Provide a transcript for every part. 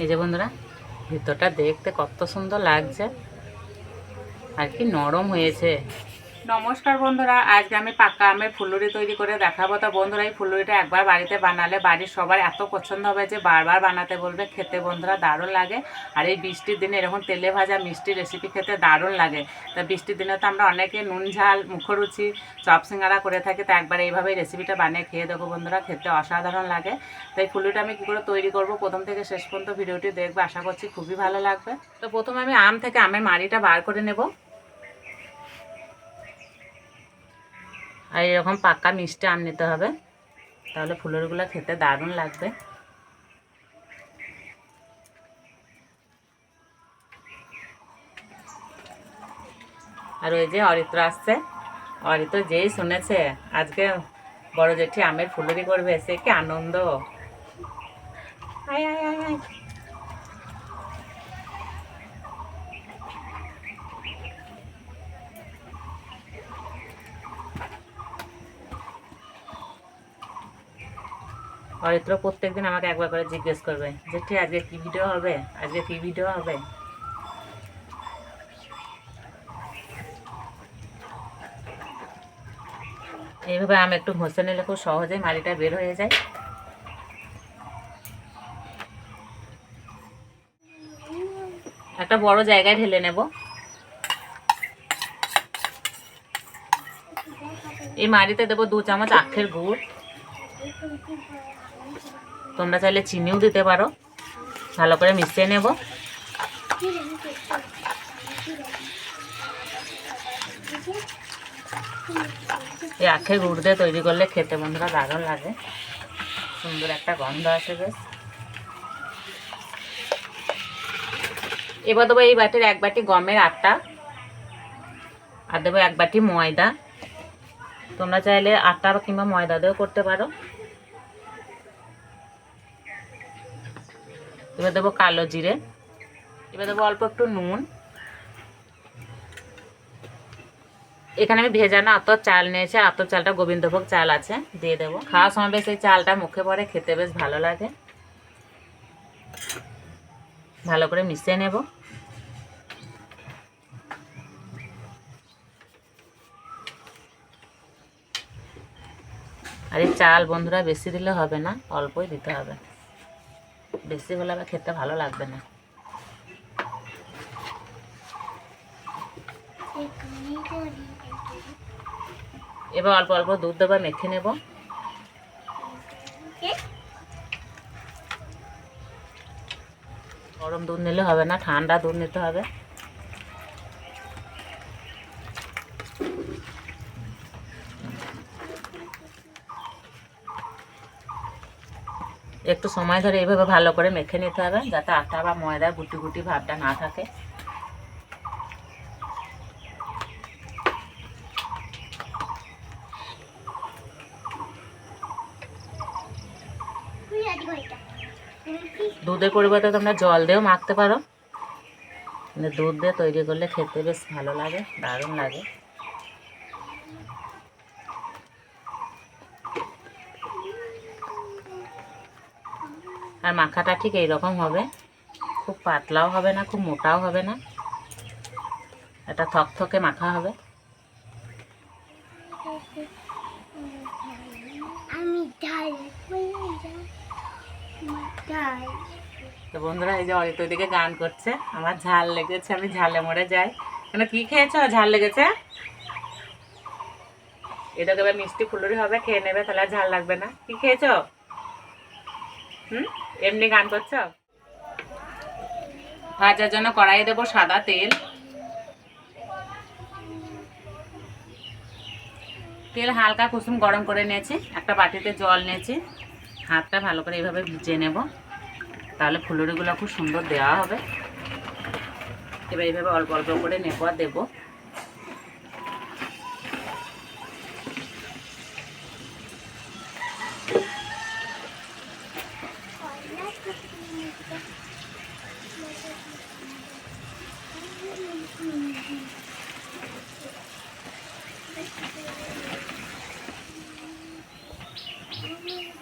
এই যে বন্ধুরা ভিতরটা দেখতে কত সুন্দর লাগছে। আর কি নরম হয়েছে। নমস্কার বন্ধুরা, আজকে আমি পাকা আমের ফুলুরি তৈরি করে দেখাবো। তো বন্ধুরা, এই ফুলুরিটা একবার বাড়িতে বানালে বাড়ির সবার এত পছন্দ হবে যে বারবার বানাতে বলবে, খেতে বন্ধুরা দারুণ লাগে। আর এই বৃষ্টির দিনে এরকম তেলে ভাজা মিষ্টি রেসিপি খেতে দারুণ লাগে। তা বৃষ্টির দিনে তো আমরা অনেকে নুন, ঝাল, মুখরুচি, চপ, সিঙ্গারা করে থাকি, তো একবার এইভাবে রেসিপিটা বানিয়ে খেয়ে দেবো বন্ধুরা, খেতে অসাধারণ লাগে। তাই ফুলুরিটা আমি কী করে তৈরি করব, প্রথম থেকে শেষ পর্যন্ত ভিডিওটি দেখবে, আশা করছি খুবই ভালো লাগবে। তো প্রথমে আমি আম থেকে আমের মাড়িটা বার করে নেব। আর এরকম পাকা মিষ্টি আম নিতে হবে। তাহলে ফুলেরগুলো খেতে দারুণ লাগবে। আর ওই যে অরিত্র আসছে। অরিত্র যেই শুনেছে, আজকে বড় জেঠি আমের ফুলুরি করবে, সে কি আনন্দ। আয় আয় আয় আয় অরিত্র প্রত্যেকদিন আমাকে একবার করে জিজ্ঞেস করবে যে ঠিক আজকে কি ভিডিও হবে? আজকে কি ভিডিও হবে? এইভাবে আমি একটু ঘষে নিলে খুব সহজেই মালিটা বের হয়ে যায়। একটা বড় জায়গায় ঢেলে নেব। এই মাড়িতে দেবো দু চামচ আখের গুড়। তোমরা চাইলে চিনিও দিতে পারো। ভালো করে মিশিয়ে নেব। এই আখের গুড় দিয়ে তৈরি করলে খেতে বন্ধুরা দারুণ লাগে। সুন্দর একটা গন্ধ আসে বেশ। এবার দেবো এই বাটির এক বাটি গমের আটা। আর দেবো এক বাটি ময়দা। তোমরা চাইলে আটা কিংবা ময়দা দিয়েও করতে পারো। এবার দেবো কালো জিরে। এবার দেবো অল্প একটু নুন। এখানে আমি ভেজানো আতর চাল নিয়েছি, আতর চালটা গোবিন্দভোগ চাল আছে, দিয়ে দেবো। খাওয়ার সময় বেশ এই চালটা মুখে পড়ে, খেতে বেশ ভালো লাগে। ভালো করে মিশিয়ে নেব। আর এই চাল বন্ধুরা বেশি দিলে হবে না, অল্পই দিতে হবে। বেশি হলে আবার খেতে ভালো লাগবে না। এবার অল্প অল্প দুধ দেবো, মেখে নেব। গরম দুধ নিলে হবে না, ঠান্ডা দুধ নিতে হবে। একটু সময় ধরে এইভাবে ভালো করে মেখে নিতে হবে, যাতে আটা বা ময়দা গুটি গুটি ভাবটা না থাকে। দুধের পরিবর্তে তোমরা জল দিয়েও মাখতে পারো। দুধ দিয়ে তৈরি করলে খেতে বেশ ভালো লাগে, দারুণ লাগে। আর মাখাটা ঠিক এইরকম হবে। খুব পাতলাও হবে না খুব মোটাও হবে না। এটা থকথকে মাখা হবে। তো বন্ধুরা এই যে অরিত দিকে গান করছে। আমার ঝাল লেগেছে আমি ঝালে মরে যাই। কেন কি খেয়েছো? ঝাল লেগেছে? এটা এবার মিষ্টি ফুলুরি হবে খেয়ে নেবে তাহলে আর ঝাল লাগবে না। কি খেয়েছো? হুম? এমনি গান করছ? ভাজার জন্য কড়াই দেবো সাদা তেল। তেল হালকা কুসুম গরম করে নিয়েছি, একটা বাটিতে জল নিয়েছি। হাতটা ভালো করে এইভাবে ভিজিয়ে নেব, তাহলে ফুলুরিগুলো খুব সুন্দর দেওয়া হবে। এবার এইভাবে অল্প অল্প করে নেব দেবো।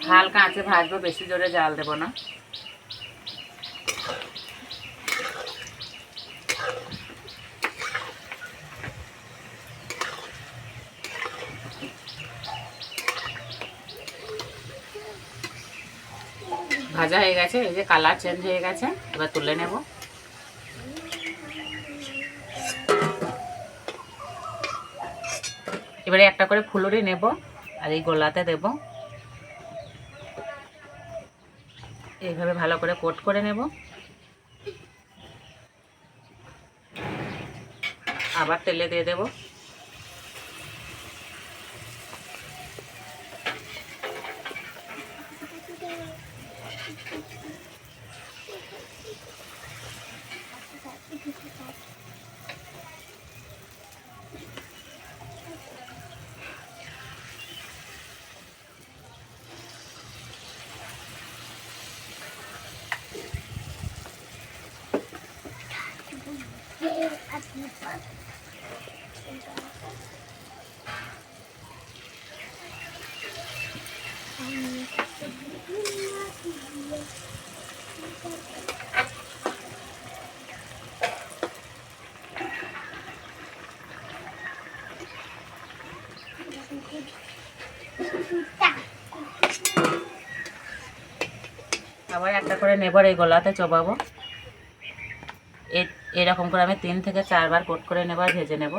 হালকা কাঁচে ভাজবো, বেশি জোরে জাল দেবো না। ভাজা হয়ে গেছে, এই যে কালার চেঞ্জ হয়ে গেছে, এবার তুলে নেব। এবারে একটা করে ফুলুরি নেব, আর এই গোলাতে দেবো। এইভাবে ভালো করে কোট করে নেব। আবার তেলে দিয়ে দেব। আবার একটা করে নেবার এই গলাতে চবাবো। এরকম করে আমি তিন থেকে চারবার কোট করে নেবার ভেজে নেব।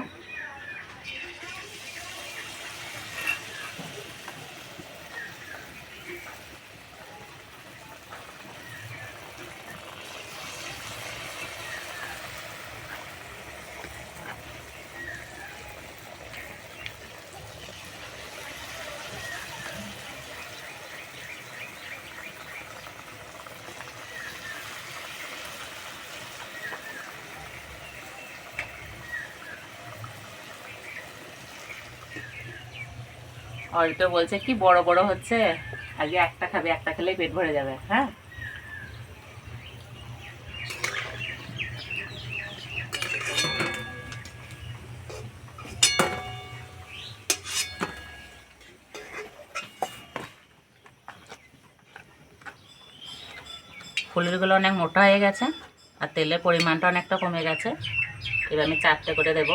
অল্প বলছে, কি বড় বড় হচ্ছে? আগে একটা খাবে, একটা খেলেই পেট ভরে যাবে হ্যাঁ? ফুলগুলো অনেক মোটা হয়ে গেছে, আর তেলের পরিমাণটা অনেকটা কমে গেছে। এবার আমি চারটে করে দেবো।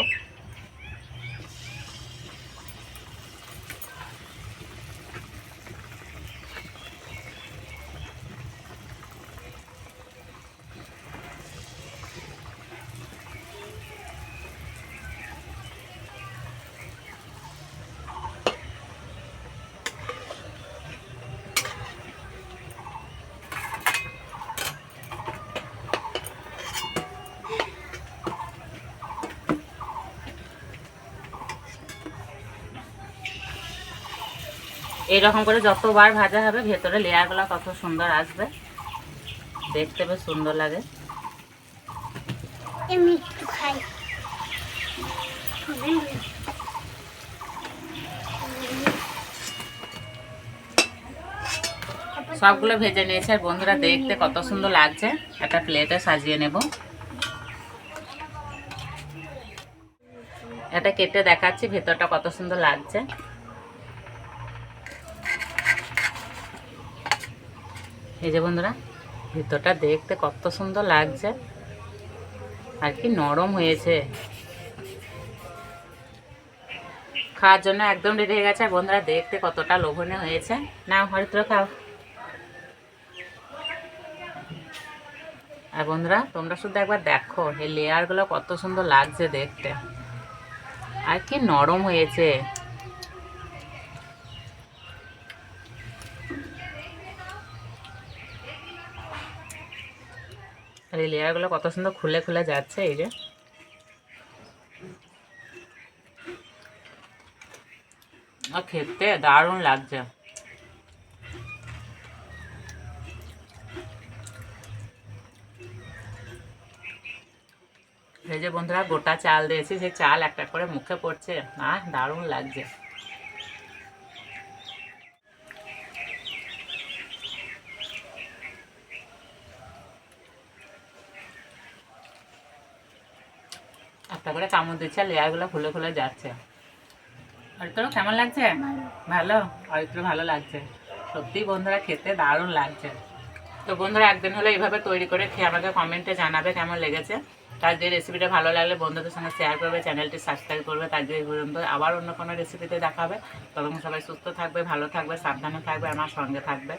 এইরকম করে যতবার ভাজা হবে ভেতরে লেয়ারগুলো কত সুন্দর আসবে। দেখতে বেশ সুন্দর লাগে। সবগুলো ভেজে নিয়েছে আর বন্ধুরা দেখতে কত সুন্দর লাগছে। একটা প্লেটে সাজিয়ে নেব। এটা কেটে দেখাচ্ছি ভেতরটা কত সুন্দর লাগছে। এই যে বন্ধুরা, ভিতরটা দেখতে কত সুন্দর লাগছে। আর কি নরম হয়েছে। খাওয়ার জন্য একদম রেডি হয়ে গেছে। বন্ধুরা, দেখতে কতটা লোভনীয় হয়েছে। না হরিত্র খাও। আর বন্ধুরা, তোমরা শুধু একবার দেখো, এই লেয়ারগুলো কত সুন্দর লাগছে দেখতে। আর কি নরম হয়েছে। এই লেয়ারগুলো কত সুন্দর খুলে খুলে যাচ্ছে, এই যে। খেতে দারুণ লাগছে। এই যে বন্ধুরা, গোটা চাল দিয়েছি সেই চাল একটা করে মুখে পড়ছে আহ দারুণ লাগছে। একটা করে কামড় দিচ্ছে লেয়ারগুলো খুলে খুলে যাচ্ছে। আর তোর কেমন লাগছে? ভালো? অরিত্র, ভালো লাগছে। সত্যি বন্ধুরা, খেতে দারুণ লাগছে। তো বন্ধুরা, একদিন হলে এইভাবে তৈরি করে খেয়ে আমাকে কমেন্টে জানাবে কেমন লেগেছে। তার যে রেসিপিটা ভালো লাগলে বন্ধুদের সঙ্গে শেয়ার করবে, চ্যানেলটি সাবস্ক্রাইব করবে। তার যে পর্যন্ত আবার অন্য কোনো রেসিপিতে দেখাবে তখন সবাই সুস্থ থাকবে, ভালো থাকবে, সাবধানে থাকবে, আমার সঙ্গে থাকবে।